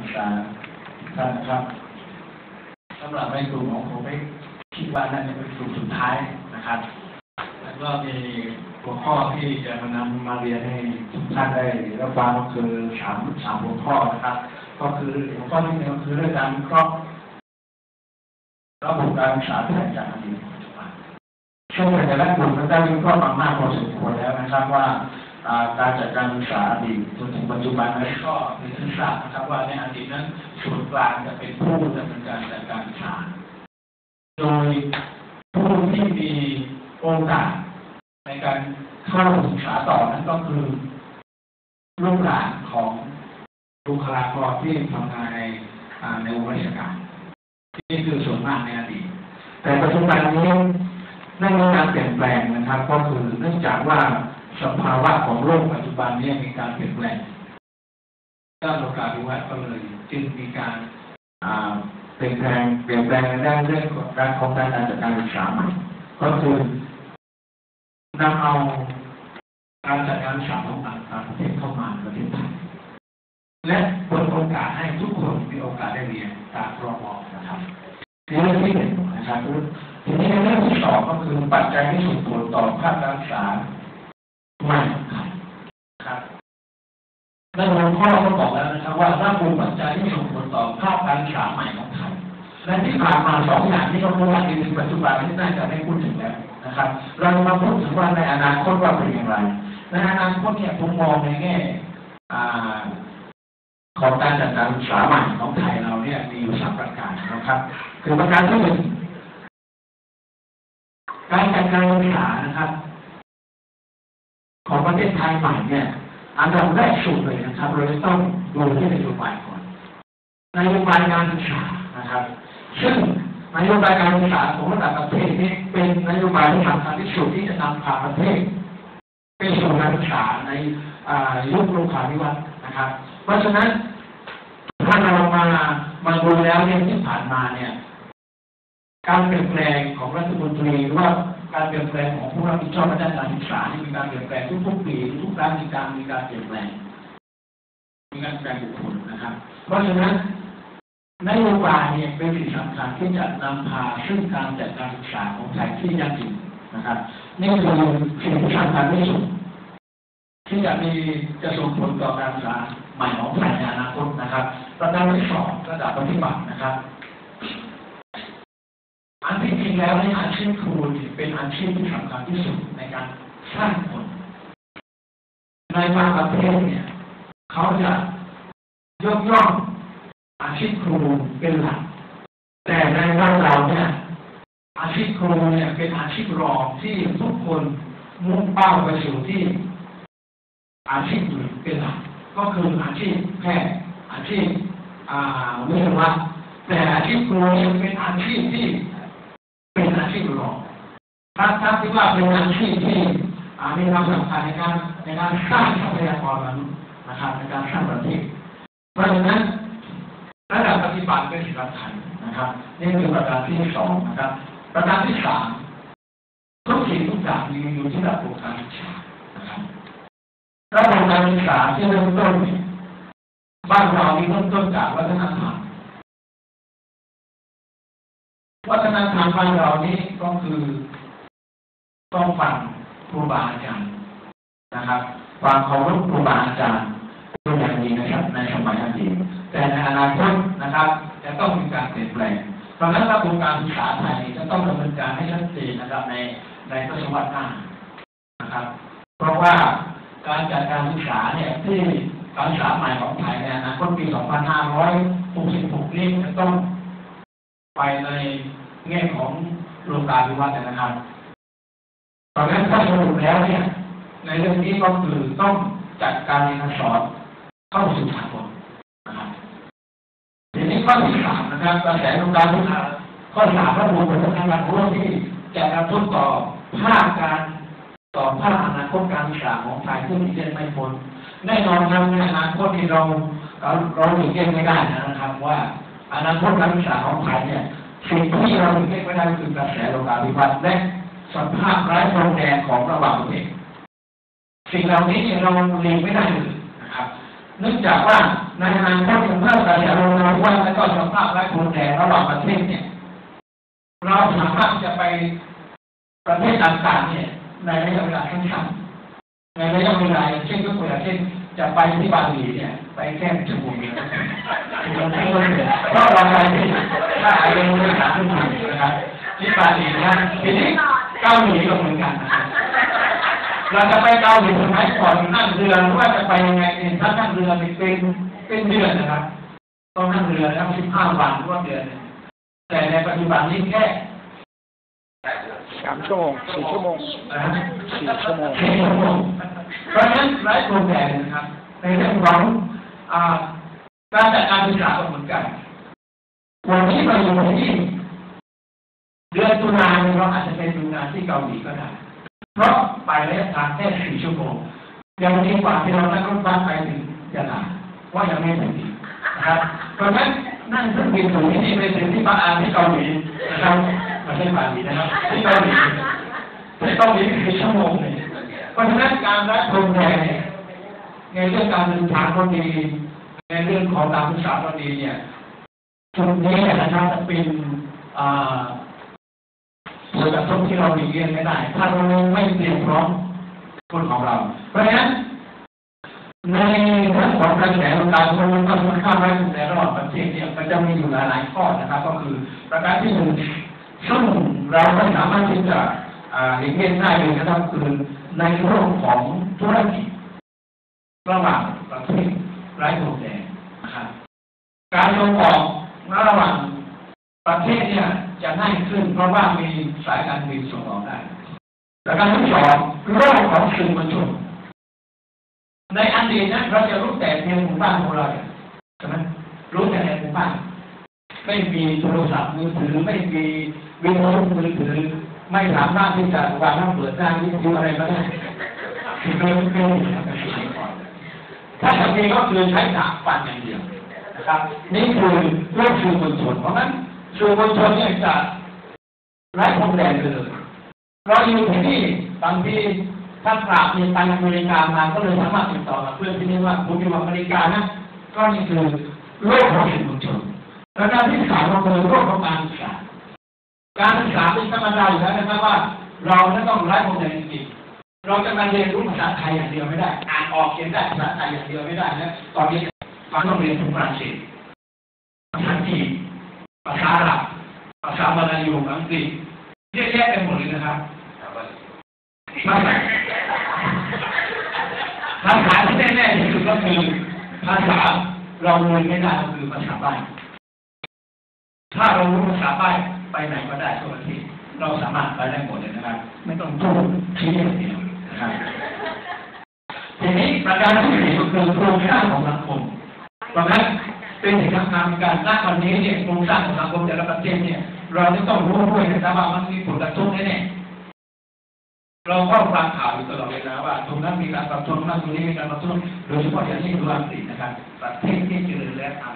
ศึกษาท่านนะครับสำหรับในกลุ่มของผมไม่คิดว่าน่าจะเป็นกลุ่มสุดท้ายนะครับ แล้วก็มีหัวข้อที่จะมานำมาเรียนให้ทุกท่านได้รับฟังก็คือสามสามหัวข้อนะครับ ก็คือหัวข้อที่หนึ่งก็คือเรื่องการวิเคราะห์ระบบการศึกษาไทยจากอดีตปัจจุบันช่วงแต่ละกลุ่มก็ได้วิเคราะห์มามากพอสมควรแล้วนะครับว่า การจัดการศึกษาอดีตจนถึงปัจจุบันนั้นก็มีที่ทราบนะครับว่าในอดีตนั้นส่วนกลางจะเป็นผู้ดำเนินการจัดการศึกษา โดยผู้ที่มีโอกาสในการเข้าศึกษาต่อนั้นก็คือลูกหลานของบุคลากรที่ทำงานในในวงราชการนี่คือส่วนมากในอดีตแต่ปัจจุบันนี้ได้มีการเปลี่ยนแปลงนะครับ ก็คือเนื่องจากว่า สภาวะของโลกปัจจุบันนี้มีการเปลี่ยนแปลงด้านโลกาภิวัตน์ก็เลยจึงมีการเปลี่ยนแปลงเปลี่ยนแปลงในด้านเรื่องของการของการจัดการศึกษาใหม่ก็คือนำเอาการจัดการศึกษาของต่างประเทศเข้ามาประเทศไทยและเปิดโอกาสให้ทุกคนมีโอกาสได้เรียนตามรอบๆนะครับนี่เรื่องที่หนึ่งนะครับทีนี้เรื่องที่สองก็คือปัจจัยที่ส่งผลต่อภาคการศึกษา ม่ของไทยนะครับในหัวข้อก็บอกแล้วนะครับว่าถ้าป็นปัจจัยที่ส่งผลต่อภาคการศึกษาใหม่ของไทยและที่ผ่านมาสองอย่างนี้ก็พูดว่าในปัจจุบันที่น่าจะไม่พูดถึงแล้วนะครับ เรามาพูดถึงว่าในอนาคตว่าเป็นอย่างไรในอนาคตเนี่ยผมมองในแง่ของการจัดการศึกษาใหม่ของไทยเราเนี่ยมีอยู่สามประการนะครับ คือประการที่หนึ่งการจัดการศึกษานะครับ ของประเทศไทยใหม่เนี่ยอันดับแรกสุดเลยนะครับ เราจะต้องดูที่นโยบายก่อนนโยบายการศึกษานะครับ ซึ่งนโยบายการศึกษาของระดับประเทศนี้เป็นนโยบายที่สำคัญที่สุดที่จะนำพาประเทศไปสู่การศึกษาในยุคโลกาภิวัตน์นะครับ เพราะฉะนั้นถ้าเรามามาดูแล้วเนี่ยที่ผ่านมาเนี่ยการเปลี่ยนแปลงของรัฐมนตรีหรือว่า การเปลี่ยนแปลงของผู้รับผิดชอบด้านการศึกษานี่มีการเปลี่ยนแปลงทุกๆปีทุกครั้งมีการมีการเปลี่ยนแปลงมีการเปลี่ยนแปลงบุคคลนะครับ เพราะฉะนั้นนโยบายเนี่ยเป็นสิ่งสำคัญที่จะนำพาซึ่งการจัดการศึกษาของไทยที่ยั่งยืนนะครับ นี่คือสิ่งที่สำคัญที่สุดที่จะมีจะส่งผลต่อการศึกษาใหม่ของไทยในอนาคตนะครับ ประการที่สองระดับปฏิบัตินะครับ ริงแล้วในอาชีพครูเป็นอาชีพที่สำคัญที่สุดในการสร้างคนในบางประเทศเนี่ยเขาจะยกย่องอาชีพครูเป็นหลัก แต่ในบ้านเราเนี่ยอาชีพครูเนี่ยเป็นอาชีพรองที่ทุกคนมุ่งเป้าไปสู่ที่อาชีพอื่นเป็นหลัก ก็คืออาชีพแพทย์อาชีพอ่าวิศวะแต่อาชีพครูเป็นอาชีพที่ เป็นอาชีพรองถ้าถ้าที่ว่าเป็นอาชีพที่อ่มีความสำคัญในการในการสร้างทรัพยากรมนุษย์นะครับในการสร้างประเทศเพราะฉะนั้นระดับปฏิบัติเป็นสิ่งสำคัญนะครับนี่คือประการที่สองนะครับ ประการที่สามทุกสิ่งทุกอย่างมีอยู่ที่ระบบการศึกษานะครับระบบการศึกษาที่เริ่มต้นเนี่บ้านเรามีเริ่มต้นจากวัฒนธรรม วัฒนธรรมบ้านเรานี้ก็คือ ต้องฟังครูบาอาจารย์นะครับฟังเคารพครูบาอาจารย์เป็นอย่างดีนะครับในสมัยอดีตแต่ในอนาคตนะครับ จะต้องมีการเปลี่ยนแปลงเพราะฉะนั้นระบบการศึกษาไทยจะต้องดำเนินการให้ชัดเจนนะครับในในทศวรรษหน้านะครับ เพราะว่าการจัดการศึกษาเนี่ยที่การศึกษาใหม่ของไทยเนี่ยนะคตปี 2566 นี้จะต้องไปใน แง่ของโลกาภิวัตน์นะครับตอนนั้นถ้าสรุปแล้วเนี่ย ในเรื่องนี้ก็คือต้องจัดการเรียนการสอนเข้าสู่สากลนะครับทีนี้ข้อที่สามนะครับกระแสโลกาภิวัตน์ข้อสามระบุผลทางการร่วมที่จะกระทบต่อภาคการต่อภาพอนาคตการศึกษาของไทยที่มีเช่นไม่พ้นแน่นอนครับในอนาคตที่เราเราเราหลีกเลี่ยงไม่ได้นะครับ ว่าอนาคตการศึกษาของไทยเนี่ย สิ่งที่เราเลี่ยงไม่ได้คือกระแสโลกาภิวัตน์และสภาพร้พรมแดนของระหว่างประเทศสิ่งเหล่านี้เนี่ยเราหลีกไม่ได้เลยนะครับ เนื่องจากว่าในอนาคตเมื่อกระแสโลก็สภาพและคนแดนระหว่างประเทศเนี่ย เราสามารถจะไปประเทศต่างๆเนี่ยในระยะเวลาสั้นๆในระยะเวลาเช่นยกตัวอย่างเช่น จะไปที่บาหลีเนี่ยไปแค่ชั่วโมงเดียวเพราะเราไปที่ถ้าอายุไม่ถามขึ้นมานะครับที่บาหลีนะทีนี้เกาหลีก็เหมือนกันนะครับเราจะไปเกาหลีสมัยก่อนนั่งเรือหรือว่าจะไปยังไงเนี่ยถ้านั่งเรือเป็นเป็นเดือนนะครับต้องนั่งเรือแล้วสิบห้าวันหรือว่าเดือนหนึ่งแต่ในปัจจุบันนี้แค่สามชั่วโมงสี่ชั่วโมงนะฮะสี่ชั่วโมงสี่ชั่วโมง เพราะฉะนั้นไร้โปรแกรมนะครับ ในเรื่องของการจัดการศึกษาก็เหมือนกัน วันนี้เราอยู่ที่เดือนตุลาเราอาจจะเป็นดูงานที่เกาหลีก็ได้ เพราะไประยะทางแค่สี่ชั่วโมงยังดีกว่าที่เรานั่งรถบัสไปถึงยะลาว่ายังไม่ถึงนะครับเพราะฉะนั้นนั่งเครื่องบินถึงที่นี่ไปถึงที่บาอาที่เกาหลีนะครับไม่ใช่บาหลีนะครับที่เกาหลีที่เกาหลีสี่ชั่วโมงเลยเพ ราะฉะนั้นการรับพรมแดงเนี่ยในเรื่องการเดินทางก็ดีในเรื่องของการศึกษาก็ดีเนี่ยจุดนี้นะครับจะเป็นอ่าผลกระทบที่เราหลีกเลี่ยงไม่ได้ ถ้าเราไม่เตรียมพร้อมคนของเรา เพราะฉะนั้นในเรื่องของกระแสการลงทุนคุณค่าไว้ในระหว่างประเทศเนี่ยมันจะมีอยู่หลายข้อนะครับ ก็คือประการที่หนึ่งซึ่งเราไม่สามารถที่จะอ่าหลีกเลี่ยงได้เลยนะครับคือ ในเรื่องของธุรกิจระหว่างประเทศไร้พรมแดนนะครับการส่งออกระหว่างประเทศเนี่ยจะง่ายขึ้น เพราะว่ามีสายการบินส่งออกได้ประการที่สองโลกของสื่อมวลชนในอดีตนะเราจะรู้แต่เพียงหมู่บ้านของเราใช่ไหมรู้แต่ในหมู่บ้านไม่มีโทรศัพท์มือถือไม่มีวิดีโอมือถือ ไม่สามารถที่จะวางหน้าเปิดหน้าวิทยุอะไรก็ได้คือไม่ไม่ไม่ทำเป็นสิ่งก่อนถ้าทำเองก็คือใช้ดาบฟันอย่างเดียวนะครับ นี่คือเรื่องสื่อมวลชน เพราะฉะนั้นสื่อมวลชนเนี่ยจะไร้พรมแดนเลยเราอยู่ที่นี่บางทีถ้าปราบเนี่ยไปอเมริกามาก็เลยสามารถติดต่อกับเพื่อนที่นี่ว่าผมอยู่อเมริกานะก็นี่คือโลกของสื่อมวลชนแล้วกาที่สามก็คือโลกของการศึกษา การศึกษาเป็นธรรมดาอยู่แล้วนะครับว่า เราต้องไร้พรมแดนจริงเราจะมาเรียนรู้ภาษาไทยอย่างเดียวไม่ได้ อ่านออกเขียนได้ภาษาไทยอย่างเดียวไม่ได้นะตอนนี้เราต้องเรียนภาษาอังกฤษภาษาจีนภาษาอาหรับภาษาบาลียูอังกฤษเยอะแยะไปหมดเลยนะครับภาษาภาษาที่แน่ๆที่สุดก็คือภาษาเราเรียนไม่ได้ก็คือภาษาใบ้ถ้าเรารู้ภาษาใบ้ ไปไหนก็ได้ทั่วประเทศเราสามารถไปได้หมดเลยนะครับ ไม่ต้องพูดที่เดียวนะครับทีนี้ประการที่สี่ก็คือโครงสร้างของสังคมเพราะฉะนั้นเป็นสิ่งสำคัญการณวันนี้เนี่ยโครงสร้างของสังคมแต่ละประเทศเนี่ย เราจะต้องรู้ด้วยนะครับว่ามันมีผลกระทบแน่ๆเราก็ฟังข่าวอยู่ตลอดเวลาว่าตรงนั้นมีการปรับทุนนั่นตรงนี้มีการปรับทุนโดยเฉพาะอย่างยิ่งรังสีนะครับ ประเทศที่เจริญและทาง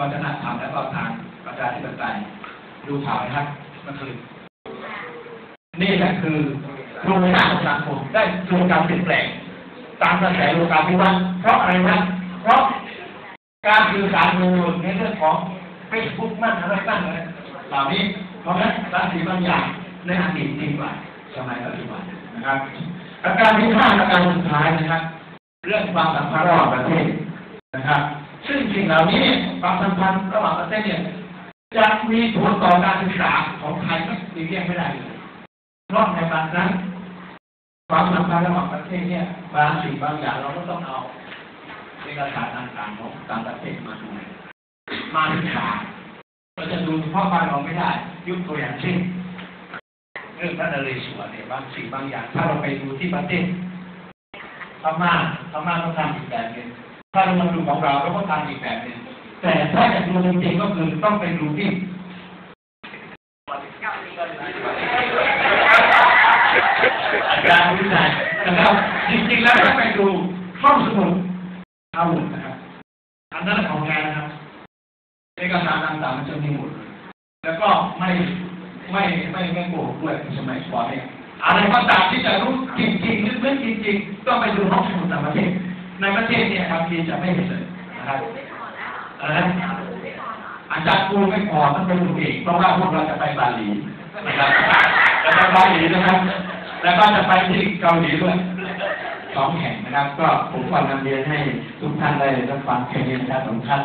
วัฒนธรรมและก็ทางประชาธิปไตย ดูข่าวนะครับเมื่อคืนนี่แหละคือโครงสร้าของสังคมได้เกิดการเปลี่ยนแปลง ตามกระแสโลกาภิวัตน์เพราะอะไรนะเพราะการสื่อสารมือในเรื่องของเฟซบุ๊กมั่นอะไรบ้างเลยเหล่านี้เพราะฉะนั้นบางสิ่งบางอย่างในอดีตดีกว่าสมัยปัจจุบันนะครับอาการที่ห้าอาการสุดท้ายนะครับ เรื่องความสัมพันธ์ระหว่างประเทศนะครับ ซึ่งสิ่งเหล่านี้เนี่ยความสัมพันธ์ระหว่างประเทศเนี่ย จะมีผลต่อการศึกษาของไทยไม่หลีกเลี่ยงไม่ได้เลยเพราะในบางครั้งความสัมพันธ์ระหว่างประเทศเนี่ยบางสิ่งบางอย่างเราก็ต้องเอาเอกสารต่างๆของต่างประเทศมาดูมาศึกษาเราจะดูเฉพาะบ้านเราไม่ได้ยกตัวอย่างเช่นเรื่องพระนเรศวรเนี่ยบางสิ่งบางอย่าง ถ้าเราไปดูที่ประเทศพม่าพม่าต้องทำอีกแบบหนึ่งถ้าเรามาดูของเราเราก็ทำอีกแบบหนึ่ง แต่ถ้าจะดูจริงๆก็คือต้องไปดูที่อารวิจัยนะครับจริงๆแล้วต้องไปดูห้องสมุดเอาหมดนะครับอันนั้นของงานนะครับเอกสารต่างๆมันจะมีหมดแล้วก็ไม่ไม่ไม่ไม่โกหกด้วยสมัยก่อนเนี่ยอะไรก็ตามที่จะรู้จริงๆลึกๆจริงๆต้องไปดูห้องสมุดต่างประเทศในประเทศเนี่ยบางทีจะไม่เห็นเลยนะครับ อะไรอาจารย์กูไม่พอต้องเป็นลูกเอกเพราะว่าพวกเราจะไปบาหลีนะครับจะไปบาหลีนะครับ แล้วก็จะไปที่เกาหลีด้วยสองแห่งนะครับ ก็ผมขอนำเรียนให้ทุกท่านได้รับฟังแค่นี้นะครับของท่าน